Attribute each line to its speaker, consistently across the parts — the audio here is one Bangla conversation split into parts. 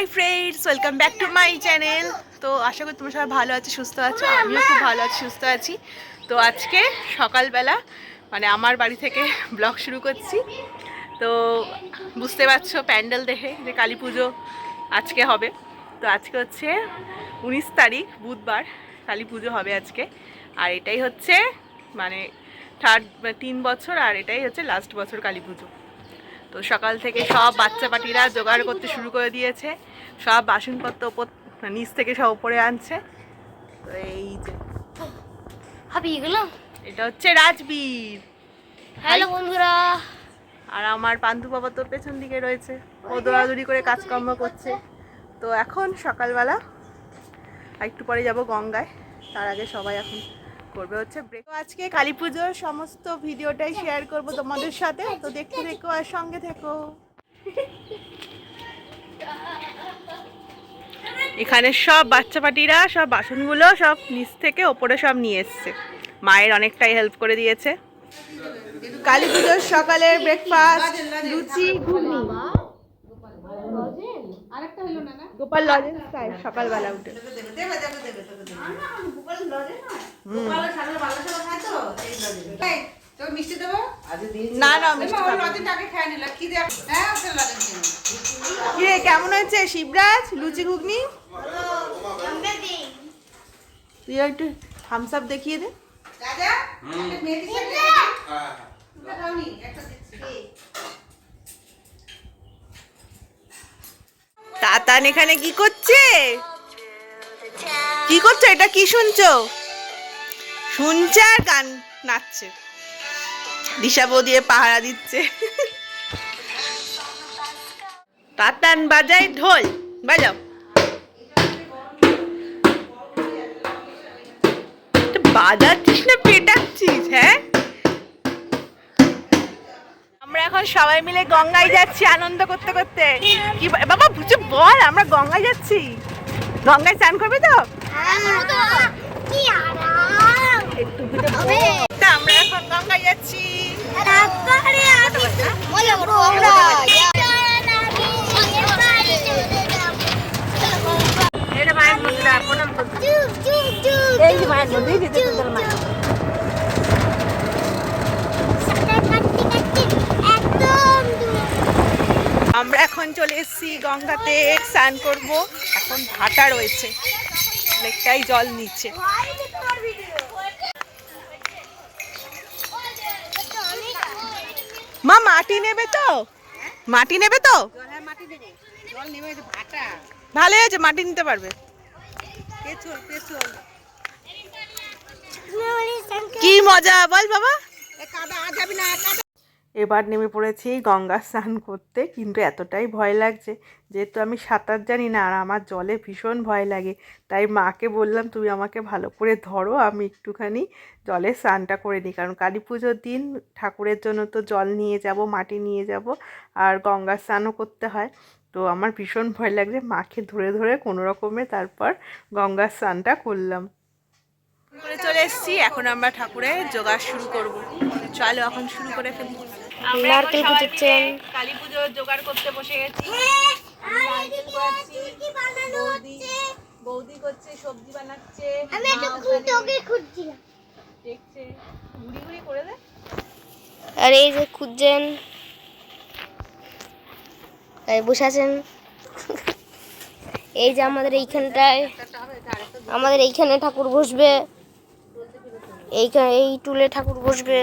Speaker 1: Hi friends welcome back to my channel তো আশা করি তোমরা সবাই ভালো আছো, সুস্থ আছো। আমিও খুব ভালো আছি, সুস্থ আছি। তো আজকে সকালবেলা মানে আমার বাড়ি থেকে ব্লগ শুরু করছি। তো বুঝতে পারছ প্যান্ডেল দেখে যে কালী পুজো আজকে হবে। তো আজকে হচ্ছে উনিশ তারিখ, বুধবার কালী পুজো হবে আজকে। আর এটাই হচ্ছে মানে থার্ড তিন বছর আর এটাই হচ্ছে লাস্ট বছর কালী পুজো। তো সকাল থেকে সব বাচ্চা পাটিরা জোগাড় করতে শুরু করে দিয়েছে। সব বাসনপত্র ওপর নিচ থেকে সব উপরে আনছে। তো এই যে
Speaker 2: হাবি গেলাম
Speaker 1: এটা হচ্ছে রাজবীর।
Speaker 2: হ্যালো বন্ধুরা।
Speaker 1: আর আমার পান্থু বাবা তো পেছন দিকে রয়েছে। ও দৌড়াদৌড়ি করে কাজকর্ম করছে। তো এখন সকালবেলা একটু পরে যাব গঙ্গায়। তার আগে সবাই এখন করবে, হচ্ছে আজকে কালী পুজোর সমস্ত ভিডিওটাই শেয়ার করব তোমাদের সাথে। তো দেখতে থেকো আর সঙ্গে থেকো। এখানে সব বাচ্চা পাটিরা সব বাসনগুলো সব নিচ থেকে ওপরে সব নিয়ে এসছে। মায়ের অনেকটাই হেল্প করে দিয়েছে। কালী পুজোর সকালের ব্রেকফাস্ট লুচি, ঘুগনি। গোপাল লজেন্স খায় সকালবেলা উঠে।
Speaker 3: মিষ্টি দেবো?
Speaker 1: না না মিষ্টি
Speaker 3: ও
Speaker 1: খাব না।
Speaker 3: লজেনটাকে খেয়ে নিল কি দেখ হ্যাঁ
Speaker 1: কি রে কেমন হয়েছে শিবরাজ লুচি ঘুগনি? তুই একটু থামস আপ দেখিয়ে দে।
Speaker 3: রাজা একটা মেহেদি শেক দে। দুটো খাওনি, একটা দিচ্ছি।
Speaker 1: তাতান এখানে কি করছে? কি করছ? এটা কি শুনছো? শুনছে আর গান নাচছে। দিশা দিয়ে পাহারা দিচ্ছে। তাতান বাজায় ঢোল। বাজাও বাজাচ্ছিস না, পেটাচ্ছিস হ্যাঁ? এখন সবাই মিলে গঙ্গায় যাচ্ছি আনন্দ করতে করতে। কি বাবা বুঝে বল, আমরা গঙ্গায় যাচ্ছি। গঙ্গায় স্নান করবে তো? আমরা এখন গঙ্গায় যাচ্ছি। মায়ের মন্দির
Speaker 2: যেতে তোদের মায়ের একদম
Speaker 1: আমরা এখন চলে এসেছি গঙ্গাতে স্নান করব। এখন ভাটা রয়েছে। অনেকটাই জল নিচ্ছে। মা, মাটি নেবে তো? মাটি নেবে তো? ভালো আছে মাটি নিতে পারবে। কি মজা, বল বাবা। এবার নেমে পড়েছি গঙ্গা স্নান করতে, কিন্তু এতটাই ভয় লাগছে যেহেতু আমি সাঁতার জানি না আর আমার জলে ভীষণ ভয় লাগে। তাই মাকে বললাম, তুমি আমাকে ভালো করে ধরো, আমি একটুখানি জলে স্নানটা করে নিই। কারণ কালী পুজোর দিন ঠাকুরের জন্য তো জল নিয়ে যাব, মাটি নিয়ে যাব আর গঙ্গা স্নানও করতে হয়। তো আমার ভীষণ ভয় লাগছে, মাকে ধরে ধরে কোনো রকমে তারপর গঙ্গা স্নানটা করলাম। করে চলে এসেছি, এখন আমরা ঠাকুরের জোগাড় শুরু করব। চলো এখন শুরু করে ফেলি।
Speaker 2: নারকেল কুচাচ্ছেন।
Speaker 1: কালী পুজোর জোগাড় করতে বসে গেছি। বৌদি বৌদি করছে সবজি বানাচ্ছে
Speaker 2: আমি একটা খুঁজতে খুঁজছিলাম।
Speaker 1: দেখছে। ঘুরি ঘুরি করে দে।
Speaker 2: আর এই যে খুঁজছেন। এই বসে আছেন। এই যে আমাদের এইখানটায় আমাদের এইখানে ঠাকুর বসবে। এইখানে এই টুলে ঠাকুর বসবে।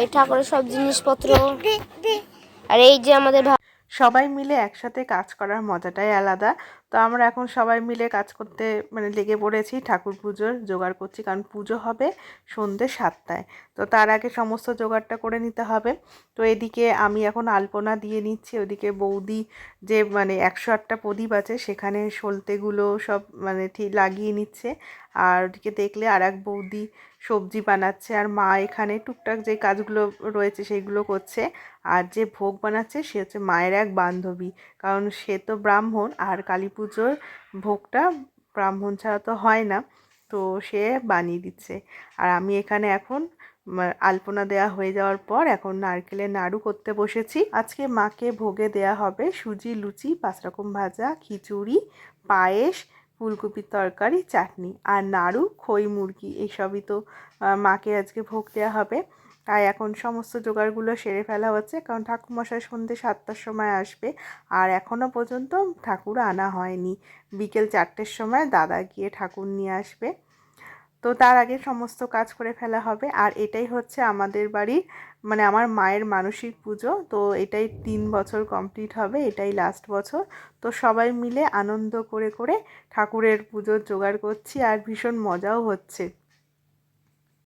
Speaker 2: এই ঠাকুরের সব জিনিসপত্র। আর এই যে আমাদের
Speaker 1: সবাই মিলে একসাথে কাজ করার মজাটাই আলাদা। তো আমরা এখন সবাই মিলে কাজ করতে মানে লেগে পড়েছি, ঠাকুর পুজোর জোগাড় করছি, কারণ পুজো হবে সন্ধ্যে সাতটায়। তো তার আগে সমস্ত জোগাড়টা করে নিতে হবে। তো এদিকে আমি এখন আলপনা দিয়ে নিচ্ছি, ওদিকে বৌদি যে মানে একশো আটটা প্রদীপ আছে, সেখানে সলতেগুলো সব মানে ঠিক লাগিয়ে নিচ্ছে। আর ওদিকে দেখলে আর এক বৌদি সবজি বানাচ্ছে আর মা এখানে টুকটাক যে কাজগুলো রয়েছে সেইগুলো করছে। আর যে ভোগ বানাচ্ছে সে হচ্ছে মায়ের এক বান্ধবী। কারণ সে তো ব্রাহ্মণ আর কালী পুজোর ভোগটা ব্রাহ্মণ ছাড়া তো হয় না। তো সে বানিয়ে দিচ্ছে। আর আমি এখানে এখন
Speaker 4: আলপনা দেওয়া হয়ে যাওয়ার পর এখন নারকেলের নাড়ু করতে বসেছি। আজকে মাকে ভোগে দেয়া হবে সুজি, লুচি, পাঁচ রকম ভাজা, খিচুড়ি, পায়েস ফুলকপির তরকারি, চাটনি আর নাড়ু, খই, মুরগি এইসবই তো মাকে আজকে ভোগ দেওয়া হবে। তাই এখন সমস্ত জোগাড়গুলো সেরে ফেলা হচ্ছে কারণ ঠাকুরমশাই সন্ধ্যে সাতটার সময় আসবে আর এখনও পর্যন্ত ঠাকুর আনা হয়নি। বিকেল চারটের সময় দাদা গিয়ে ঠাকুর নিয়ে আসবে। তো তার আগে সমস্ত কাজ করে ফেলা হবে আর এটাই হচ্ছে আমাদের বাড়ির মানে আমার মায়ের মানসিক পুজো, তো এটাই তিন বছর কমপ্লিট হবে, এটাই লাস্ট বছর। তো সবাই মিলে আনন্দ করে করে ঠাকুরের পুজোর জোগাড় করছি আর ভীষণ মজাও হচ্ছে।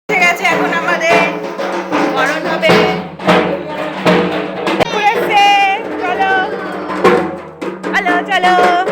Speaker 4: ঠিক আছে, এখন আমাদের হবে। চলো চলো।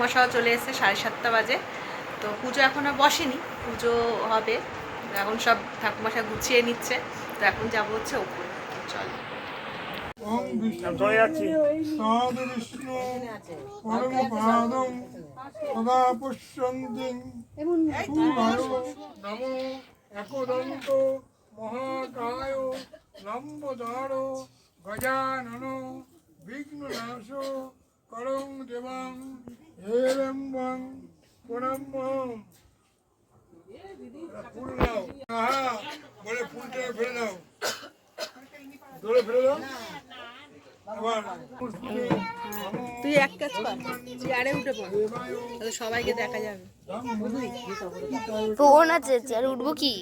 Speaker 4: ঠাকুরমশাও চলে এসেছে সাড়ে সাতটা বাজে। তো পুজো এখন আর বসেনি পুজো হবে। এখন সব ঠাকুরমশা গুছিয়ে নিচ্ছে। তো এখন যাব হচ্ছে ওপরে। চলো।
Speaker 5: বিষ্ণু। পরম পাদম সদা নমো একদন্ত মহাকায় লম্বদার গজানন বিঘ্ননাশ। করং দেবাং হেরম্বং প্রণম্বম ফুল দাও হ্যাঁ বলে ফুলটা ফেলে দাও ধরে ফেলে দাও।
Speaker 3: তুই এক কাজ কর চেয়ারে উঠে পড় তাহলে সবাইকে দেখা যাবে।
Speaker 2: ফোন আছে চেয়ারে উঠবো কি?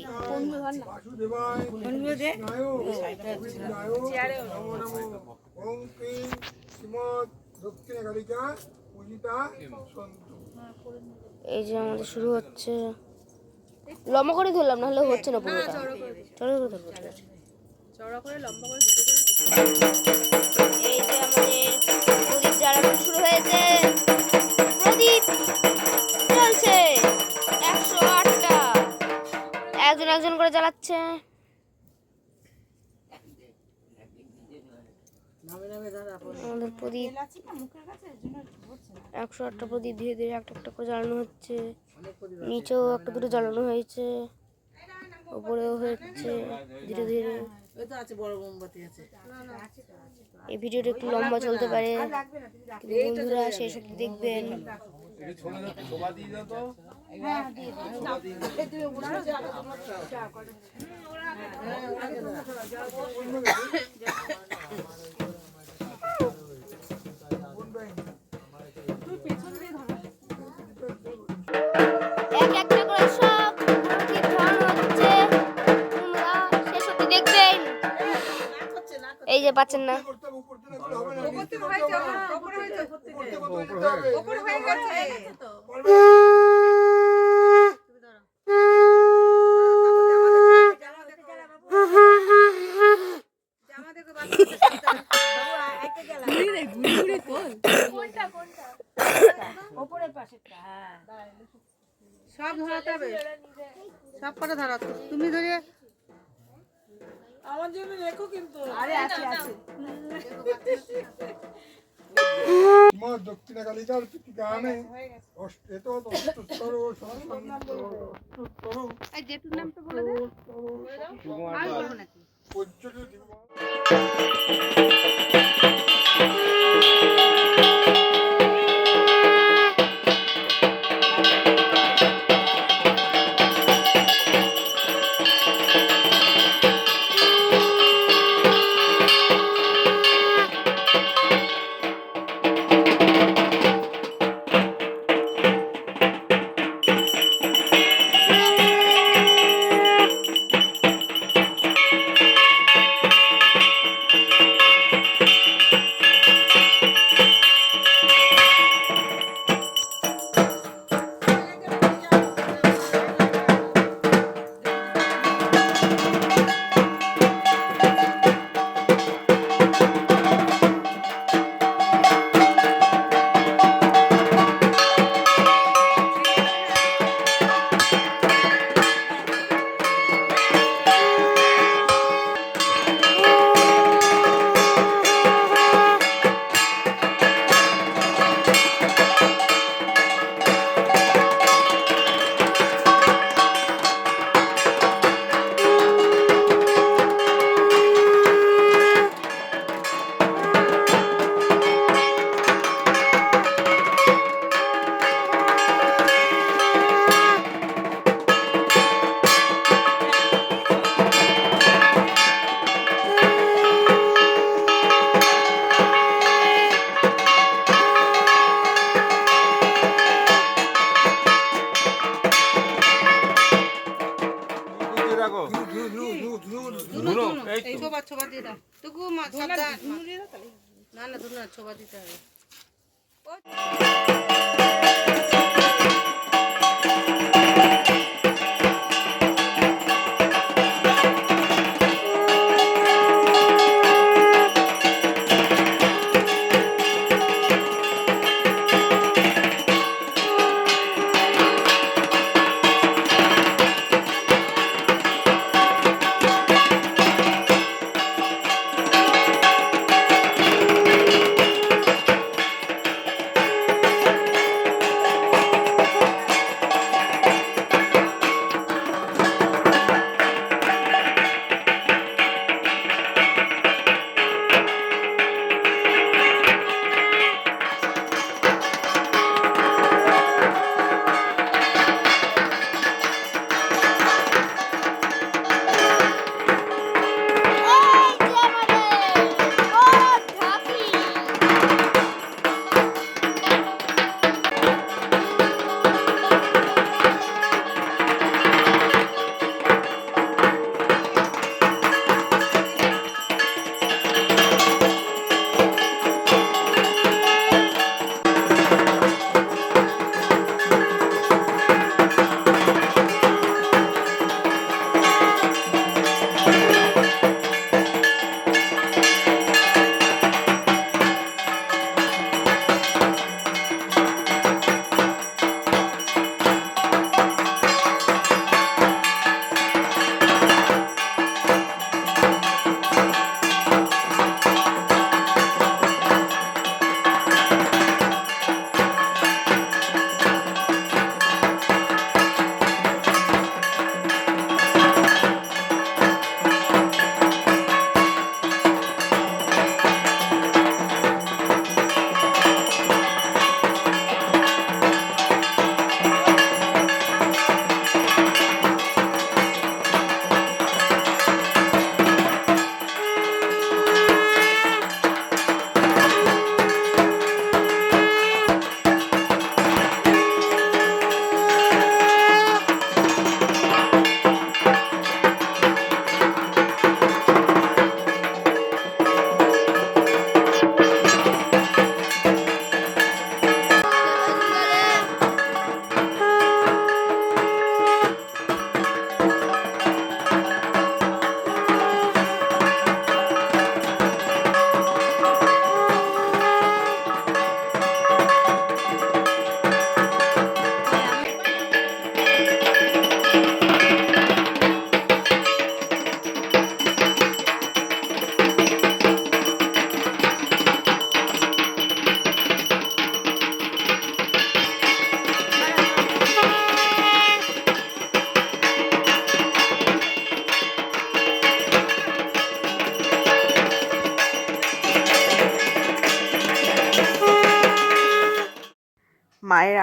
Speaker 5: চেয়ারে
Speaker 2: এই যে আমাদের শুরু হচ্ছে। লম্বা করে ধরলাম নাহলে হচ্ছে না পুরোটা। চলো করে ধরবো
Speaker 3: চড়া করে লম্বা করে দুটো করে।
Speaker 2: এই যে আমাদের প্রদীপ জ্বালানো শুরু হয়েছে। প্রদীপ চলছে একশো আটটা। একজন একজন করে জ্বালাচ্ছে। আমাদের প্রদীপ একশো আটটা প্রদীপ ধীরে ধীরে একটা একটা করে জ্বালানো হচ্ছে। নিচেও একটা দুটো জ্বালানো হয়েছে। উপরেও হচ্ছে ধীরে ধীরে। এই ভিডিওটা একটু লম্বা চলতে পারে। বন্ধুরা শেষ অব্দি দেখবেন। এক যে পাচ্ছেন না।
Speaker 5: থেকে দিলে হবে। না, নিচ থেকে করতে হবে
Speaker 3: সব ধরাতে হবে সব করে ধরাতো তুমি
Speaker 5: মা দক্ষিণা কালিকার গানে এত সহস্রতর
Speaker 3: এই জেঠুর বলে আমি বলব নাকি?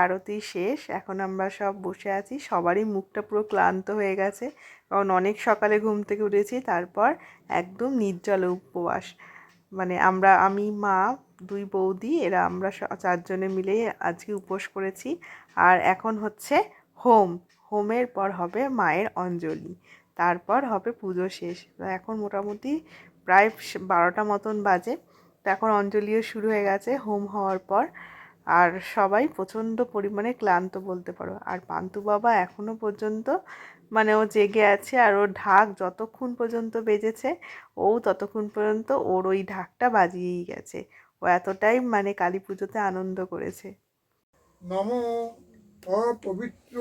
Speaker 4: আরতি শেষ। এখন আমরা সব বসে আছি। সবারই মুখটা পুরো ক্লান্ত হয়ে গেছে। কারণ অনেক সকালে ঘুম থেকে উঠেছি, তারপর একদম নির্জল উপবাস। মানে আমরা, আমি, মা, দুই বৌদি, এরা আমরা চারজনে মিলেই আজকে উপোস করেছি। আর এখন হচ্ছে হোম। হোমের পর হবে মায়ের অঞ্জলি। তারপর হবে পুজো শেষ। এখন মোটামুটি প্রায় বারোটা মতন বাজে। তো এখন অঞ্জলিও শুরু হয়ে গেছে হোম হওয়ার পর। আর সবাই প্রচণ্ড পরিমাণে ক্লান্ত বলতে পারো। আর পান্তু বাবা এখনও পর্যন্ত মানে ও জেগে আছে আর ওর ঢাক যতক্ষণ পর্যন্ত বেজেছে, ও ততক্ষণ পর্যন্ত ওর ওই ঢাকটা বাজিয়েই গেছে। ও এতটাই মানে কালী পুজোতে আনন্দ করেছে।
Speaker 5: নম অপবিত্র,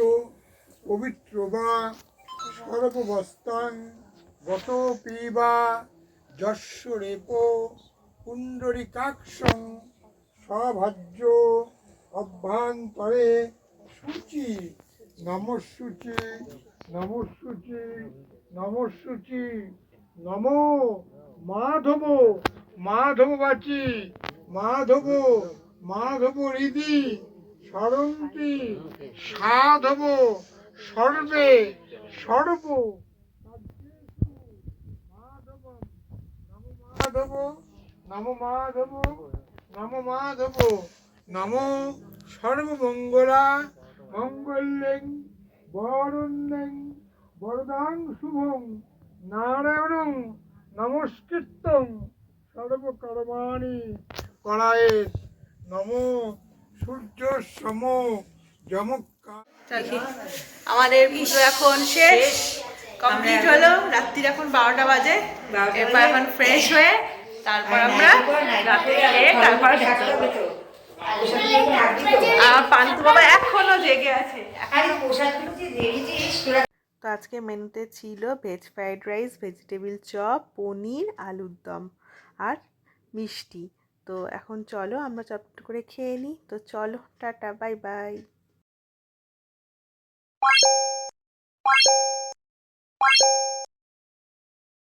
Speaker 5: পবিত্র বা সর্ববস্তাং গত পিবা যস্য রেপ, পুণ্ডরিকাক্ষং সভাজ্য অভ্যন্তরে সূচি, নমঃসূচি নমঃসূচি নমঃসূচি, নম মাধব, মাধববাচী, মাধব মাধব হৃদি সরন্তি সাধব, সর্বে, সর্ব। মাধব, নম মাধব নম মাধব নম সর্বমঙ্গলা মঙ্গল্যং বরণ্যং বরদাং শুভং নারায়ণং নমস্কৃতং সর্বকর্মাণি করায়ে নম সূর্য সম যমকা
Speaker 4: আমাদের পুজো এখন শেষ। কমপ্লিট হলো। রাত্রির এখন বারোটা বাজে। এরপর এখন ফ্রেশ হয়ে তারপর আমরা খেয়ে তারপর আর পান্তু বাবা এখনও জেগে আছে তো আজকে মেনুতে ছিল veg fried rice vegetable chop paneer আলুর দম আর মিষ্টি তো এখন চলো আমরা চটপট করে খেয়ে নিই তো চলো টাটা বাই বাই